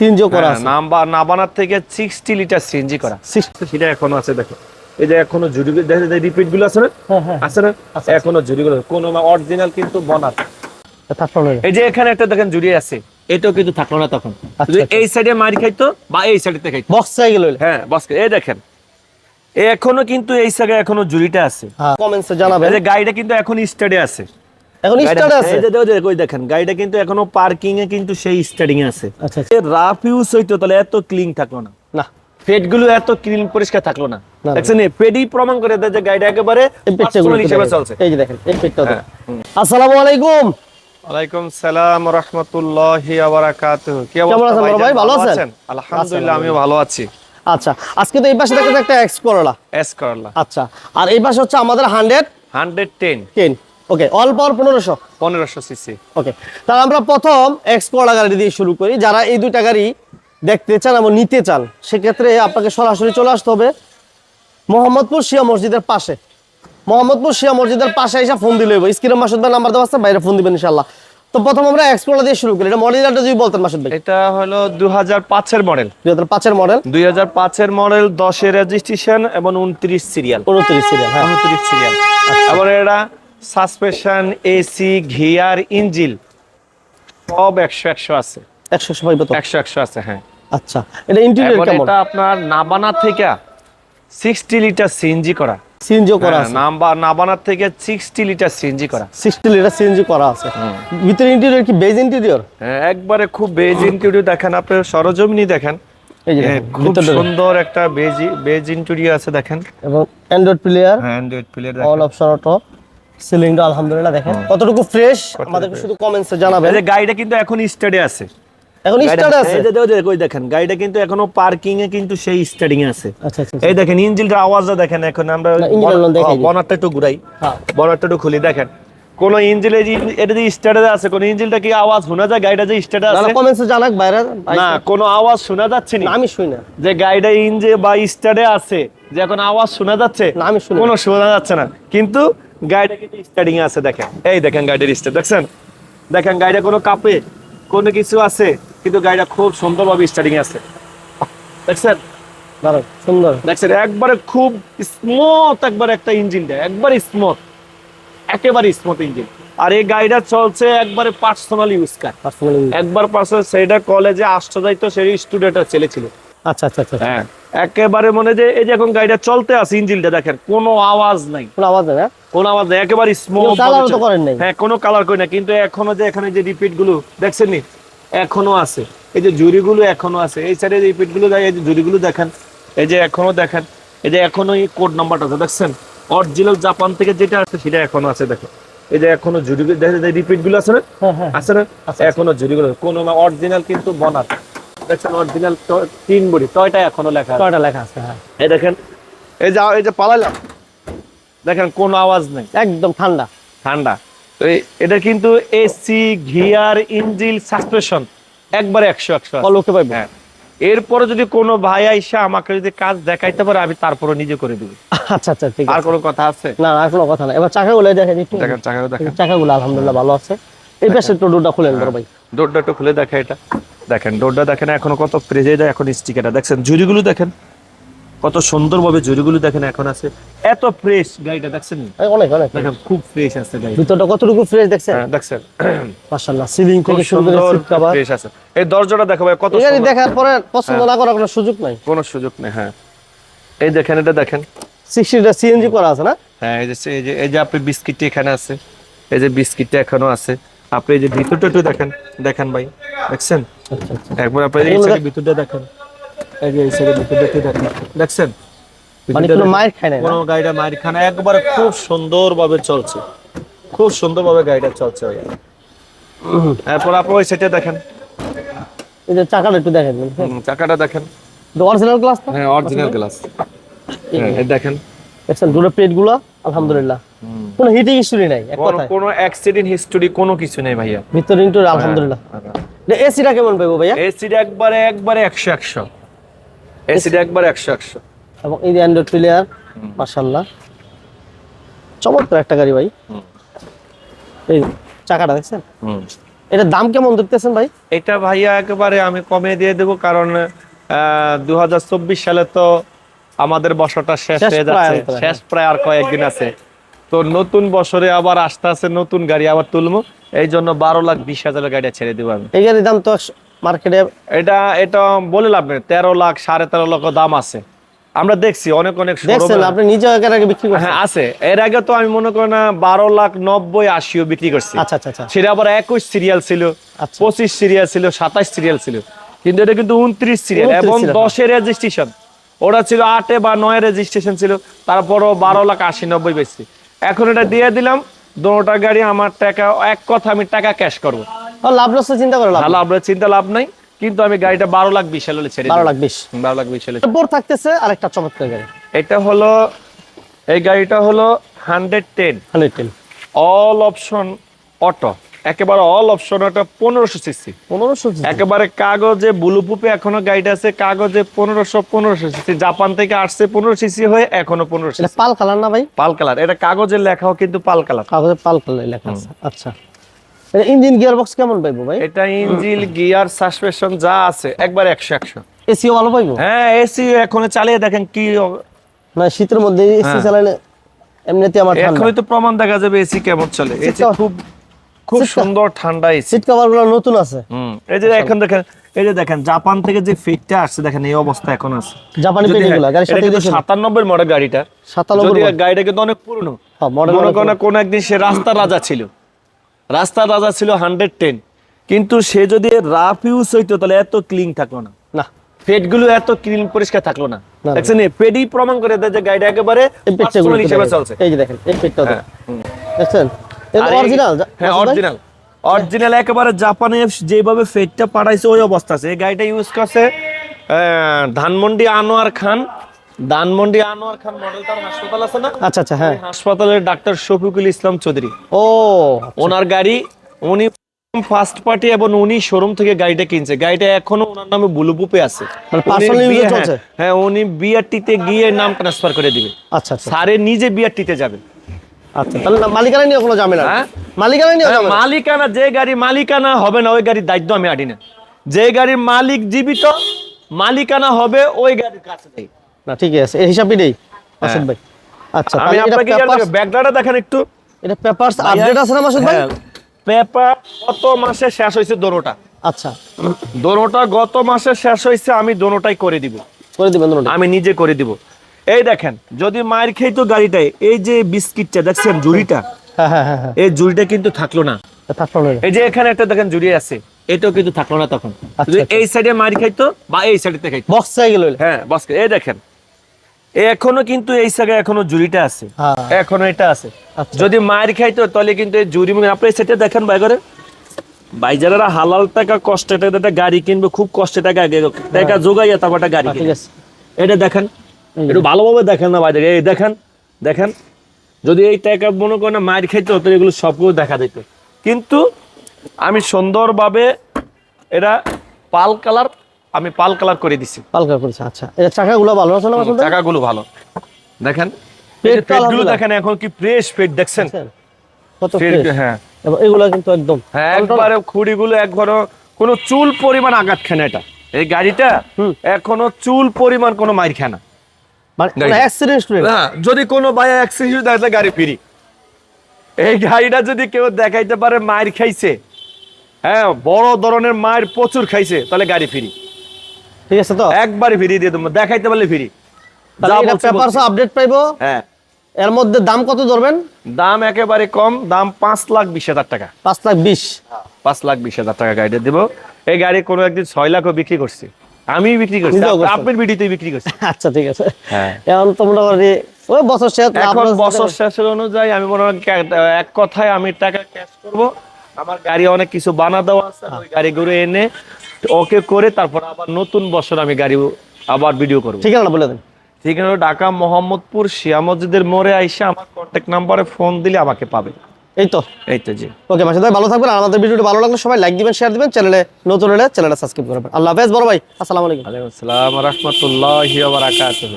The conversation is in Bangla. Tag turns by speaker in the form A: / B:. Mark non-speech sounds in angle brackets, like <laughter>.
A: সিএনজিও করা
B: হ্যাঁ,
A: আছে।
B: নাম্বার নাবানার থেকে সিক্সটি লিটার সিএনজি করা।
A: 60
B: সেটা এখনও আছে দেখো। এই যে এখনও জুড়ি রিপিটগুলো আছে না?
A: হ্যাঁ হ্যাঁ।
B: আছে না? এখনও জুড়ি গুলো কোন অরিজিনাল কিন্তু বনার
A: তারপর হলো।
B: এই যে এখানে একটা দেখেন জুড়ি আছে। এটাও কিন্তু থাকল না তখন।
A: আচ্ছা,
B: যদি
A: আচ্ছা।
B: এই সাইডে মারি খাইতো বা এই সাইডে খাইতো।
A: বক্স সাইকেল হইল
B: হ্যাঁ বক্স এই দেখেন। এখনও কিন্তু এই জায়গায় এখনও জুড়িটা আছে।
A: হ্যাঁ। কমেন্টসে জানাবেন
B: এই যে গাড়িটা কিন্তু এখন স্টাডে আছে।
A: এখন স্টার্ট
B: গাড়িটা-
A: আছে।
B: এই যে দেখো, দেখো, দেখেন গাড়িটা কিন্তু এখনও পার্কিং এ কিন্তু সেই স্টার্টিং এ আছে।
A: আচ্ছা আচ্ছা।
B: রাফ ইউজ হইতো তাহলে এত ক্লিন থাকল না।
A: না।
B: পেটগুলো এত ক্লিন পরিষ্কার থাকল না।
A: না।
B: দেখছেন পেডই প্রমাণ করে দেয় যে গাড়িটা একেবারে personal হিসেবে চলছে।
A: এই যে দেখেন এই পেটটা
B: হ্যাঁ,
A: আসসালামু আলাইকুম।
B: ওয়ালাইকুম সালাম রাহমাতুল্লাহি ওয়া বারাকাতুহু। কি
A: কেমন আছেন ভাই? ভালো আছেন?
B: আলহামদুলিল্লাহ আমিও ভালো আছি।
A: আচ্ছা আজকে তো এই পাশে দেখেন একটা এক্স করলা
B: এস করলা
A: আচ্ছা আর এই পাশে হচ্ছে আমাদের hundred
B: 110
A: ten okay all power পনেরোশো।
B: পনেরোশো সিসি
A: ওকে তাহলে আমরা প্রথম এক্স গাড়ি দিয়ে শুরু করি। যারা এই দুইটা গাড়ি দেখতে চান এবং নিতে চান সেক্ষেত্রে আপনাকে সরাসরি চলে আসতে হবে মোহাম্মদপুর শিয়া মসজিদের পাশে। মোহাম্মদপুর শিয়া মসজিদের পাশে এসে ফোন দিলে হইব। স্ক্রিনে মাসুদ ভাই নাম্বার দেওয়া আছে বাইরে ফোন দিবেন ইনশাল্লাহ তো প্রথম আমরা এক্স দিয়ে শুরু করি। এটা মডেলটা যদি বলতেন মাসুদ ভাই।
B: এটা হলো 2005 এর মডেল
A: দুই হাজার পাঁচের মডেল
B: 2005 এর মডেল 10 এর রেজিস্ট্রেশন এবং 29 সিরিয়াল
A: উনত্রিশ সিরিয়াল হ্যাঁ।
B: 29 সিরিয়াল আবার এটা সাসপেনশন এসি গিয়ার ইঞ্জিল সব 100 100 আছে।
A: একশো সময় তো।
B: 100 100 আছে হ্যাঁ।
A: আচ্ছা এটা ইন্টেরিয়র কেমন?
B: এটা আপনার নাবানা থেকে 60 লিটার সিএনজি করা।
A: সিএনজিও করা
B: হ্যাঁ,
A: আছে?
B: নাম্বা নাবানার থেকে 60 লিটার সিএনজি করা।
A: সিক্সটি লিটার সিএনজি করা আছে। ভিতরে ইন্টেরিয়র কি বেজ ইন্টেরিয়র
B: হ্যাঁ, একবারে খুব বেজ ইন্টেরিয়র দেখেন আপনি সরজমিনি দেখেন। হ্যাঁ, খুব সুন্দর একটা বেজ বেজ ইন্টেরিয়র আছে দেখেন।
A: এবং অ্যান্ড্রয়েড প্লেয়ার
B: হ্যাঁ Android player
A: all option auto সিলিংটা আলহামদুলিল্লাহ দেখেন। কতটুকু ফ্রেশ আমাদেরকে শুধু কমেন্টসে জানাবেন।
B: এই যে গাড়িটা কিন্তু এখন স্টাডে আছে।
A: এখন স্টার্ট আছে?
B: এই যে দেখো, দেখো, দেখেন গাড়িটা কিন্তু এখনও পার্কিং এ কিন্তু সেই স্টার্টিং এ আছে।
A: আচ্ছা আচ্ছা
B: এই দেখেন আওয়াজটা দেখেন এখন আমরা
A: না।
B: বনারটা একটু ঘুরাই।
A: হ্যাঁ।
B: বনারটা একটু খুলি দেখেন। কোন ইঞ্জিন এটা যে স্টার্টে আছে কোন ইঞ্জিনটা কি আওয়াজ শোনা যায়? গাড়িটা যে স্টার্টে
A: না
B: আছে?
A: কমেন্টসে জানাক বাইরে
B: না কোনো আওয়াজ শোনা যাচ্ছে না?
A: না, আমি শুনি না।
B: যে গাড়িটা ইঞ্জে বা স্টার্টে আছে যে এখন আওয়াজ শোনা যাচ্ছে?
A: না, আমি শুনি
B: কোনো শোনা যাচ্ছে না। কিন্তু গাড়িটা কিন্তু স্টার্টিং এ আছে দেখেন। এই দেখেন গাড়ির স্টার্ট দেখছেন? দেখেন গাড়িটা কোনো কাপে কোনো কিছু আছে কিন্তু গাড়িটা খুব সুন্দরভাবে স্টার্টিং আছে। দেখছেন?
A: সুন্দর।
B: দেখছেন? একবারে খুব স্মুথ একবার একটা ইঞ্জিনটা একবার স্মুথ একেবারে স্মুথ ইঞ্জিন আর এই গাড়িটা চলছে একবারে পার্সোনাল ইউজ কার একবার পার্সোনাল সেটা কলেজে আসতে যাইতো সেই স্টুডেন্টের ছেলে ছিল।
A: আচ্ছা আচ্ছা আচ্ছা।
B: হ্যাঁ। একেবারে মনে যে এই যে এখন গাড়িটা চলতে আছে ইঞ্জিনটা দেখেন কোনো আওয়াজ নাই।
A: কোনো আওয়াজ নেই না
B: কোনো নাই একেবারে স্মুথ
A: কোনো তো করেন নাই।
B: হ্যাঁ কোনো কালার করি না কিন্তু এখনও যে এখানে যে রিপিটগুলো দেখছেন নি? এখনও আছে। এই যে জুড়ি গুলো এখনও আছে। এই সাইডে রিপিটগুলো দেয় এই যে দেখেন এই যে এখনও দেখেন এই যে এখনও এই কোড নাম্বারটা আছে দেখছেন? অরিজিনাল জাপান থেকে যেটা আছে সেটা এখনও আছে দেখো এই যে এখনও জুড়ি রিপিটগুলো আছে না?
A: হ্যাঁ হ্যাঁ।
B: আছে না? এখনও জুড়ি গুলো কোনো অরিজিনাল কিন্তু বনার। দেখছেন অরিজিনাল তিন বড়ি টয়টা এখনও লেখা।
A: কয়টা লেখা আছে হ্যাঁ।
B: এই দেখেন এই যে এই যে পালাইলাম। দেখেন কোনো আওয়াজ নেই।
A: একদম ঠান্ডা।
B: ঠান্ডা। তো এটা কিন্তু এসি গিয়ার ইঞ্জিল সাসপেনশন একবারে একশো একশো।
A: কলকে
B: হ্যাঁ। এরপরে যদি কোনো ভাই আইসা আমাকে যদি কাজ দেখাইতে পারে আমি তারপরে নিজে করে দিব।
A: আচ্ছা আচ্ছা ঠিক
B: আর কোনো কথা আছে?
A: না আর কোনো কথা না এবার চাকাগুলো দেখেন একটু।
B: দেখেন চাকা দেখেন।
A: চাকা চাকাগুলো আলহামদুলিল্লাহ ভালো আছে। এই পাশে টোটোটা খুলেন বড় ভাই।
B: ডোরটা একটু খুলে দেখা এটা। দেখেন ডোরটা দেখেন এখনও কত প্রেজে যায় এখন স্টিকারটা। দেখছেন জুড়িগুলো দেখেন। কত সুন্দরভাবে জুড়িগুলো দেখেন এখন আছে। এত ফ্রেশ গাড়িটা দেখছেন?
A: অনেক অনেক
B: দেখেন খুব ফ্রেশ আছে গাড়ি
A: ভিতরটা কতটুকু ফ্রেশ দেখছেন?
B: হ্যাঁ, দেখছেন।
A: মাশাআল্লাহ সিলিং থেকে
B: সুন্দর
A: কভার
B: ফ্রেশ আছে। এই দরজাটা দেখো ভাই কত
A: গাড়ি। দেখার পরে পছন্দ না করার কোনো সুযোগ নাই।
B: কোনো সুযোগ নেই হ্যাঁ। এই দেখেন এটা দেখেন।
A: সিক্সটিটা সিএনজি করা আছে না?
B: হ্যাঁ এই যে এই যে এই যে আপনি বিস্কিটটি এখানে আছে এই যে বিস্কিটটা এখনও আছে। আপনি এই যে ভিতরটা একটু দেখেন। দেখেন ভাই দেখছেন?
A: আচ্ছা আচ্ছা।
B: একবার আপনি এই ভিতরটা দেখেন। এই যে এই সাইডে ভিতরটা একটু দেখেন দেখছেন?
A: মানে কোনো মায়ের খায় না?
B: কোনো গাড়িটা মায়ের খানা একবারে খুব সুন্দরভাবে চলছে। খুব সুন্দরভাবে গাড়িটা চলছে ভাই এরপর আপনি ওই সাইডে দেখেন।
A: এই যে চাকাটা একটু দেখেন।
B: চাকাটা দেখেন।
A: অরিজিনাল গ্লাস
B: হ্যাঁ অরিজিনাল গ্লাস হ্যাঁ দেখেন।
A: দেখছেন দুটো প্লেট আলহামদুলিল্লাহ। কোনো হিটিং হিস্টরি নাই এক
B: কোনো
A: কথায়।
B: কোনো অ্যাক্সিডেন্ট হিস্টোরি কোনো কিছু নেই ভাইয়া।
A: ভিতরে ইন্টু আলহামদুলিল্লাহ। এসিটা কেমন পাইবো ভাইয়া?
B: এসিড একবারে একবারে একশো একশো। এসিড একবারে একশো একশো।
A: এবং এই অ্যান্ড্রয়েড প্লেয়ার মাশাআল্লাহ। চমৎকার একটা গাড়ি ভাই। এই চাকাটা দেখছেন? এটার দাম কেমন দেখতেছেন ভাই?
B: এটা ভাইয়া একেবারে আমি কমে দিয়ে দেবো কারণ দু হাজার চব্বিশ সালে তো আমাদের বছরটা শেষ হয়ে যাচ্ছে। শেষ প্রায় আর কয়েকদিন আছে। তো নতুন বছরে আবার আসতে আসতে নতুন গাড়ি আবার তুলবো। এই জন্য বারো লাখ বিশ হাজারের গাড়িটা ছেড়ে দেবো আমি।
A: এই গাড়ির দাম তো মার্কেটে
B: এটা এটা বলে লাভ নেই তেরো লাখ সাড়ে তেরো লক্ষ দাম আছে। আমরা দেখছি অনেক অনেক
A: দেখছেন আপনি নিজে একের আগে বিক্রি করছেন।
B: হ্যাঁ আছে। এর আগে তো আমি মনে করি না বারো লাখ নব্বই আশিও বিক্রি করছি।
A: আচ্ছা আচ্ছা আচ্ছা।
B: সেটা আবার একুশ সিরিয়াল ছিল
A: আচ্ছা।
B: পঁচিশ সিরিয়াল ছিল সাতাশ সিরিয়াল ছিল। কিন্তু এটা কিন্তু উনত্রিশ সিরিয়াল এবং
A: serial,
B: দশের রেজিস্ট্রেশন। ওটা ছিল আটে বা নয় রেজিস্ট্রেশন ছিল তারপরও বারো লাখ আশি নব্বই বেশি। এখন এটা দিয়ে দিলাম দুটা গাড়ি আমার টাকা এক কথা আমি টাকা ক্যাশ করব।
A: লাভ লস চিন্তা করে লাভ
B: তাহলে চিন্তা লাভ নাই কিন্তু আমি গাড়িটা বারো লাখ বিশ হলে ছেড়ে
A: বারো লাখ বিশ।
B: বারো লাখ বিশ হলে
A: এরপর থাকতেছে আরেকটা চমৎকার গাড়ি।
B: এটা হলো এই গাড়িটা হলো hundred ten
A: hundred ten
B: all option auto একেবারে অল অপশন অটো পনেরোশো সিসি
A: পনেরোশো
B: একেবারে কাগজে বুলুপুপে এখনও গাড়িটা আছে কাগজে পনেরোশো পনেরোশো সিসি জাপান থেকে আসছে পনেরো সিসি হয়ে এখনও পনেরো
A: পাল কালার না ভাই?
B: পাল কালার এটা কাগজের লেখাও কিন্তু পাল কালার
A: কাগজে পাল কালার লেখা আছে। আচ্ছা। এটা ইঞ্জিন গিয়ার বক্স কেমন পাইবো ভাই?
B: এটা ইঞ্জিল গিয়ার সাসপেনশন যা আছে একবার একশো একশো।
A: এসিও ভালো পাইবো?
B: হ্যাঁ এসি এখন চালিয়ে দেখেন কি
A: না শীতের মধ্যে এসি
B: হ্যাঁ।
A: চালালে এমনিতে আমার ঠান্ডা।
B: এখনই তো প্রমাণ দেখা যাবে এসি কেমন চলে। এসি খুব খুব সুন্দর ঠান্ডা এসি।
A: সিট কভারগুলো নতুন আছে।
B: হুম এই যে এখন দেখেন এই যে দেখেন জাপান থেকে যে ফিটটা আসছে দেখেন এই অবস্থা এখন আছে।
A: জাপানি
B: যদি
A: পেটি গুলো
B: হ্যাঁ,
A: গাড়ির সাথে দেখেন।
B: সাতানব্বই মডেল গাড়িটা।
A: সাতানব্বই
B: যদি
A: model।
B: গাড়িটা কিন্তু অনেক পুরনো।
A: হ্যাঁ,
B: মনে করেন কোন একদিন সে রাস্তার রাজা ছিল। রাস্তার রাজা ছিল হান্ড্রেড টেন কিন্তু সে যদি রাফ ইউজ হইতো তাহলে এত ক্লিন থাকল না।
A: না।
B: পেটগুলো এত ক্লিন পরিষ্কার থাকল না। দেখছেন প্রমাণ করে দেয় যে গাড়িটা একেবারে হিসেবে চলছে।
A: এই যে দেখেন এই পেটটা
B: হ্যাঁ,
A: দেখছেন? অরিজিনাল
B: হ্যাঁ অরিজিনাল অরিজিনাল একেবারে জাপানে যেভাবে ফেটটা পাঠাইছে ওই অবস্থা আছে। এই গাড়িটা ইউজ করছে ধানমন্ডি আনোয়ার খান। ধানমন্ডি আনোয়ার খান মডেল তার হাসপাতাল আছে না?
A: আচ্ছা আচ্ছা হ্যাঁ।
B: হাসপাতালের ডাক্তার শফিকুল ইসলাম চৌধুরী।
A: ও
B: ওনার গাড়ি উনি ফার্স্ট পার্টি এবং উনি শোরুম থেকে গাড়িটা কিনছে। গাড়িটা এখনও ওনার নামে বুলুপুপে আছে।
A: মানে?
B: হ্যাঁ, হ্যাঁ উনি বিআরটিতে গিয়ে নাম ট্রান্সফার করে দিবে।
A: আচ্ছা আচ্ছা।
B: স্যারে নিজে বিআরটিতে যাবে।
A: আচ্ছা তাহলে মালিকানা নিয়ে কোনো নেই।
B: হ্যাঁ?
A: মালিকানা নিয়ে
B: হ্যাঁ। মালিকানা যে গাড়ি মালিকানা হবে না ওই গাড়ির দায়িত্ব আমি না। যে গাড়ির মালিক জীবিত মালিকানা হবে ওই গাড়ির কাছে
A: না ঠিক আছে। এই হিসাবই নেই মাসুদ ভাই। আচ্ছা
B: হ্যাঁ। আমি আপনাকে দেখেন একটু।
A: এটা পেপারস আপডেট আছে না মাসুদ ভাই?
B: পেপার গত মাসে শেষ হয়েছে দোনোটা।
A: আচ্ছা।
B: দোনোটা গত মাসে শেষ হয়েছে আমি দোনোটাই করে দিব।
A: করে দিবেন।
B: আমি নিজে করে দিব। এই দেখেন যদি মায়ের খেতো গাড়িটায় এই যে বিস্কিটটা দেখছেন জুড়িটা
A: হ্যাঁ হ্যাঁ হ্যাঁ হ্যাঁ।
B: এই জুড়িটা কিন্তু থাকল না।
A: থাকল না।
B: এই যে এখানে একটা দেখেন জুড়ি আছে এটাও কিন্তু থাকল না তখন।
A: আচ্ছা, আচ্ছা।
B: এই সাইডে মার খাইতো বা এই সাইডে খাইতো।
A: বক্স সাইকেল হইলে
B: হ্যাঁ বাস এই দেখেন এখনও কিন্তু এই জায়গায় এখনও জুড়িটা আছে।
A: হ্যাঁ।
B: এখনও এটা আছে।
A: আচ্ছা।
B: যদি মায়ের খাইতো তাহলে কিন্তু এই জুড়ি আপনি সেটা দেখেন ভাই করে ভাই যারা হালাল টাকা কষ্টে টাকা গাড়ি কিনবে খুব কষ্টে টাকা আগে টাকা জোগাইয়া তারপর একটা গাড়ি
A: হ্যাঁ,
B: কিনবে
A: আছে।
B: এটা দেখেন। একটু ভালোভাবে দেখেন না ভাই এই দেখেন দেখেন। যদি এই টাকা মনে করেন মায়ের খাইতো তো এগুলো সবগুলো দেখা দিত। কিন্তু আমি সুন্দরভাবে এটা পাল কালার আমি পাল কালার করে দিছি।
A: পালকার করেছে আচ্ছা। এটা চাকাগুলো ভালো আছে না
B: চাকাগুলো ভালো। দেখেন পেটগুলো দেখেন এখন কি ফ্রেশ পেট দেখছেন?
A: কত
B: হ্যাঁ।
A: এগুলো কিন্তু একদম
B: হ্যাঁ একবারে খুঁড়িগুলো একবারও কোনো চুল পরিমাণ আঘাত খায় না এটা। এই গাড়িটা এখনও চুল পরিমাণ কোনো মাইর খায়
A: মানে
B: না? যদি কোনো ভাই অ্যাক্সিডেন্ট দেখলে গাড়ি ফিরি। এই গাড়িটা যদি কেউ দেখাইতে পারে মায়ের খাইছে। হ্যাঁ বড় ধরনের মায়ের প্রচুর খাইছে তাহলে গাড়ি ফিরি।
A: ঠিক আছে তো?
B: একবারে ফিরি দিয়ে দেবো দেখাইতে পারলে ফিরি
A: পেপারস আপডেট পাইবো?
B: হ্যাঁ।
A: এর মধ্যে দাম কত ধরবেন?
B: দাম একেবারে কম দাম পাঁচ লাখ বিশ হাজার টাকা।
A: পাঁচ লাখ বিশ?
B: পাঁচ লাখ বিশ হাজার টাকা গাড়িটা দেবো। এই গাড়ি কোনো একদিন ছয় লাখও বিক্রি করছি। আমি বিক্রি করছি? আপনার বিডিতেই বিক্রি করছি। <laughs>
A: আচ্ছা ঠিক আছে।
B: হ্যাঁ।
A: এখন তো মোটামুটি ওই বছর শেষ
B: এখন বছর শেষের অনুযায়ী আমি মনে হয় এক কথায় আমি টাকা ক্যাশ করব। আমার গাড়ি অনেক কিছু বানা দেওয়া আছে ওই গাড়িগুলো এনে ওকে করে তারপর আবার নতুন বছর আমি গাড়ি আবার ভিডিও করব।
A: ঠিকানা বলে দেন।
B: ঠিকানা হলো ঢাকা মোহাম্মদপুর শিয়া মসজিদের মোড়ে আইসা আমার কন্ট্যাক্ট নাম্বারে ফোন দিলে আমাকে পাবে।
A: এই তো।
B: এই তো জি।
A: ওকে মাসুদ ভাই ভালো থাকবেন আমাদের ভিডিওটি ভালো লাগলে সবাই লাইক দিবেন শেয়ার দিবেন চ্যানেলে নতুন হলে চ্যানেলটা সাবস্ক্রাইব করবেন আল্লাহ হাফেজ বড় ভাই আসসালামু আলাইকুম।
B: আলাইকুম আসসালাম রহমতুল্লাহ বারাকাতুহ।